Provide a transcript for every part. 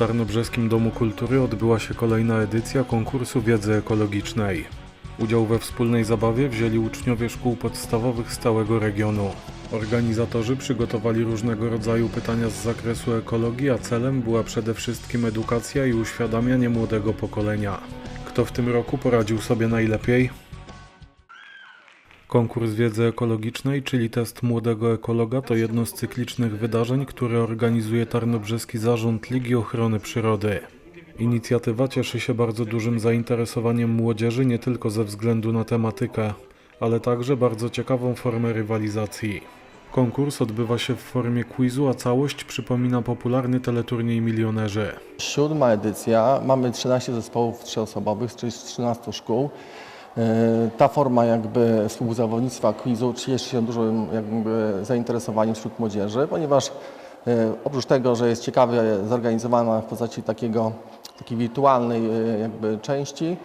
Tarnobrzeskim Domu Kultury odbyła się kolejna edycja konkursu wiedzy ekologicznej. Udział we wspólnej zabawie wzięli uczniowie szkół podstawowych z całego regionu. Organizatorzy przygotowali różnego rodzaju pytania z zakresu ekologii, a celem była przede wszystkim edukacja i uświadamianie młodego pokolenia. Kto w tym roku poradził sobie najlepiej? Konkurs wiedzy ekologicznej, czyli test młodego ekologa, to jedno z cyklicznych wydarzeń, które organizuje Tarnobrzeski Zarząd Ligi Ochrony Przyrody. Inicjatywa cieszy się bardzo dużym zainteresowaniem młodzieży nie tylko ze względu na tematykę, ale także bardzo ciekawą formę rywalizacji. Konkurs odbywa się w formie quizu, a całość przypomina popularny teleturniej Milionerzy. Siódma edycja, mamy 13 zespołów trzyosobowych, czyli z 13 szkół. E, Ta forma jakby współzawodnictwa quizu cieszy się dużym jakby zainteresowaniem wśród młodzieży, ponieważ e, oprócz tego, że jest ciekawie zorganizowana w postaci takiego, takiej wirtualnej e, jakby części,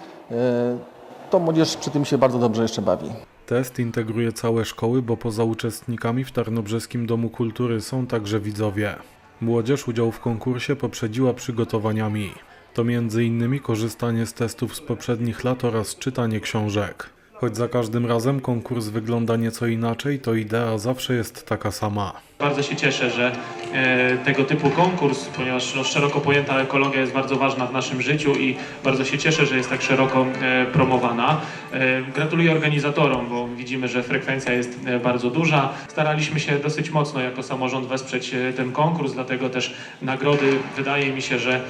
to młodzież przy tym się bardzo dobrze jeszcze bawi. Test integruje całe szkoły, bo poza uczestnikami w Tarnobrzeskim Domu Kultury są także widzowie. Młodzież udział w konkursie poprzedziła przygotowaniami. To m.in. korzystanie z testów z poprzednich lat oraz czytanie książek. Choć za każdym razem konkurs wygląda nieco inaczej, to idea zawsze jest taka sama. Bardzo się cieszę, że e, tego typu konkurs, ponieważ no, szeroko pojęta ekologia jest bardzo ważna w naszym życiu i bardzo się cieszę, że jest tak szeroko e, promowana. E, gratuluję organizatorom, bo widzimy, że frekwencja jest bardzo duża. Staraliśmy się dosyć mocno jako samorząd wesprzeć ten konkurs, dlatego też nagrody wydaje mi się, że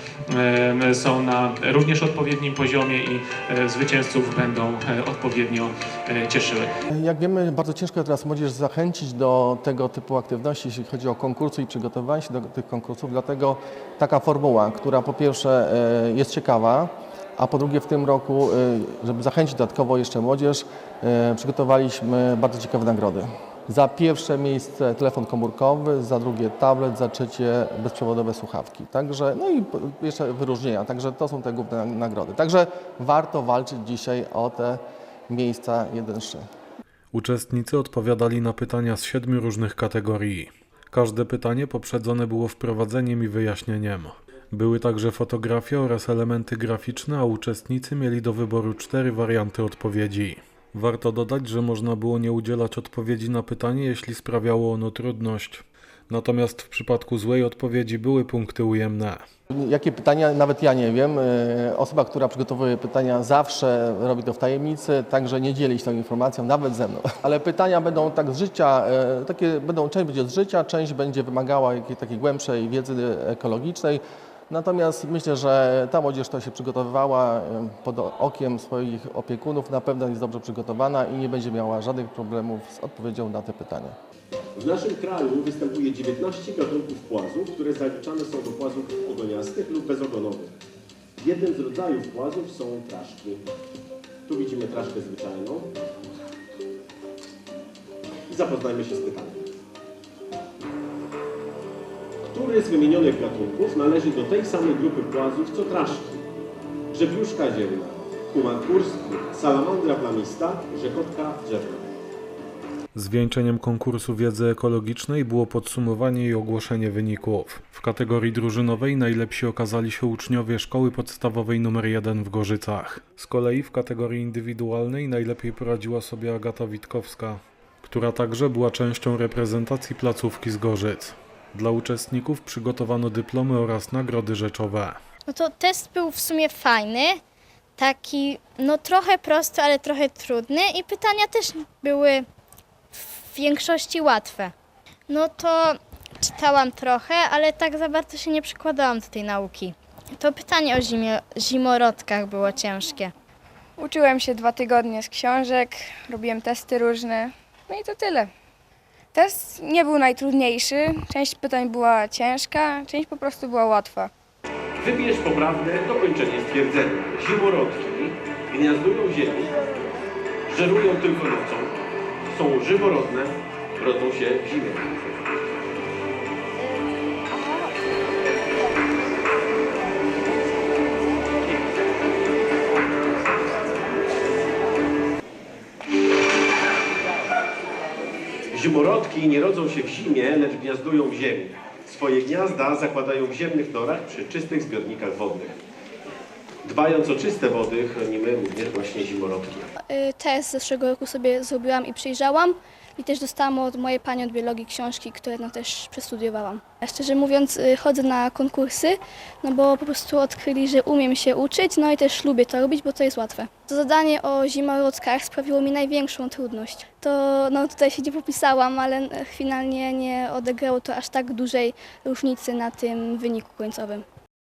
są na również odpowiednim poziomie i zwycięzców będą e, e, cieszyły. Jak wiemy, bardzo ciężko teraz młodzież zachęcić do tego typu aktywności, jeśli chodzi o konkursy i przygotowanie się do tych konkursów. Dlatego taka formuła, która po pierwsze e, jest ciekawa, a po drugie w tym roku, e, żeby zachęcić dodatkowo jeszcze młodzież, przygotowaliśmy bardzo ciekawe nagrody. Za pierwsze miejsce telefon komórkowy, za drugie tablet, za trzecie bezprzewodowe słuchawki. Także, no i jeszcze wyróżnienia. Także to są te główne nagrody. Także warto walczyć dzisiaj o te miejsca 1-3. Uczestnicy odpowiadali na pytania z siedmiu różnych kategorii. Każde pytanie poprzedzone było wprowadzeniem i wyjaśnieniem. Były także fotografie oraz elementy graficzne, a uczestnicy mieli do wyboru cztery warianty odpowiedzi. Warto dodać, że można było nie udzielać odpowiedzi na pytanie, jeśli sprawiało ono trudność. Natomiast w przypadku złej odpowiedzi były punkty ujemne. Jakie pytania, nawet ja nie wiem. E, Osoba, która przygotowuje pytania zawsze robi to w tajemnicy, także nie dzieli się tą informacją, nawet ze mną. Ale pytania będą tak z życia, e, takie będą, część będzie z życia, część będzie wymagała jakiejś takiej głębszej wiedzy ekologicznej. Natomiast myślę, że ta młodzież, która się przygotowywała e, pod okiem swoich opiekunów, na pewno jest dobrze przygotowana i nie będzie miała żadnych problemów z odpowiedzią na te pytania. W naszym kraju występuje 19 gatunków płazów, które zaliczane są do płazów ogoniastych lub bezogonowych. Jednym z rodzajów płazów są traszki. Tu widzimy traszkę zwyczajną. I zapoznajmy się z pytaniem. Który z wymienionych gatunków należy do tej samej grupy płazów co traszki? Grzebiuszka ziemna, kuman kurski, salamandra plamista, rzechotka drzewna. Zwieńczeniem konkursu wiedzy ekologicznej było podsumowanie i ogłoszenie wyników. W kategorii drużynowej najlepsi okazali się uczniowie szkoły podstawowej nr 1 w Gorzycach. Z kolei w kategorii indywidualnej najlepiej poradziła sobie Agata Witkowska, która także była częścią reprezentacji placówki z Gorzyc. Dla uczestników przygotowano dyplomy oraz nagrody rzeczowe. No to test był w sumie fajny, taki no trochę prosty, ale trochę trudny i pytania też były w większości łatwe. No to czytałam trochę, ale tak za bardzo się nie przykładałam do tej nauki. To pytanie o zimie, zimorodkach było ciężkie. Uczyłem się dwa tygodnie z książek, robiłem testy różne, no i to tyle. Test nie był najtrudniejszy, część pytań była ciężka, część po prostu była łatwa. Wybierz poprawne dokończenie stwierdzenia. Zimorodki gniazdują w ziemi, żerują tylko nocą, są żyworodne, rodzą się w zimie. Zimorodki nie rodzą się w zimie, lecz gniazdują w ziemi. Swoje gniazda zakładają w ziemnych norach przy czystych zbiornikach wodnych. Dbając o czyste wody, chronimy również właśnie zimorodki. Y, Test zeszłego roku sobie zrobiłam i przejrzałam i też dostałam od mojej pani od biologii książki, które no też przestudiowałam. Szczerze mówiąc y, chodzę na konkursy, no bo po prostu odkryli, że umiem się uczyć, no i też lubię to robić, bo to jest łatwe. To zadanie o zimorodkach sprawiło mi największą trudność. To no tutaj się nie popisałam, ale e, finalnie nie odegrało to aż tak dużej różnicy na tym wyniku końcowym.